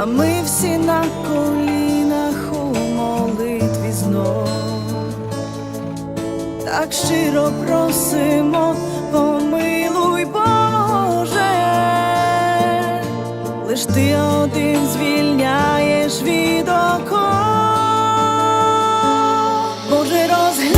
а ми всі на колінах у молитві знов так щиро просимо, помилуй, Боже, лиш ти один звільняєш від око, Боже, розглянь.